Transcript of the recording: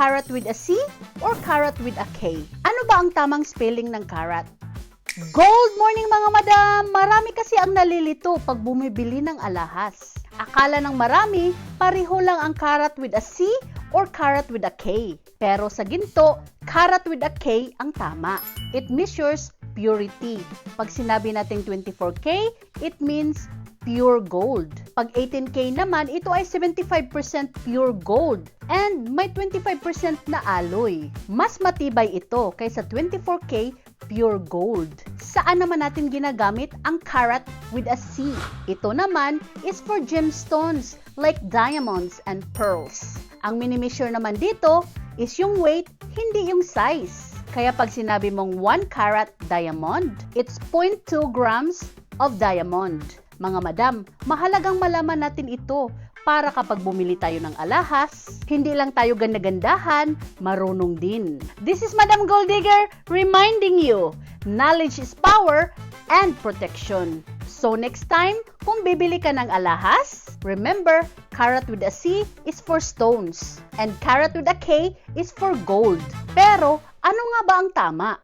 Carrot with a C or carrot with a K? Ano ba ang tamang spelling ng carrot? Gold morning mga madam! Marami kasi ang nalilito pag bumibili ng alahas. Akala ng marami, pareho lang ang carrot with a C or carrot with a K. Pero sa ginto, carrot with a K ang tama. It measures purity. Pag sinabi natin 24K, it means pure gold. Pag 18K naman, ito ay 75% pure gold and may 25% na alloy. Mas matibay ito kaysa 24K pure gold. Saan naman natin ginagamit ang carat with a C? Ito naman is for gemstones like diamonds and pearls. Ang minimeasure naman dito is yung weight, hindi yung size. Kaya pag sinabi mong 1 carat diamond, it's 0.2 grams of diamond. Mga madam, mahalagang malaman natin ito para kapag bumili tayo ng alahas, hindi lang tayo ganda-gandahan, marunong din. This is Madam Goldigger reminding you, knowledge is power and protection. So next time, kung bibili ka ng alahas, remember, carat with a C is for stones and carat with a K is for gold. Pero, ano nga ba ang tama?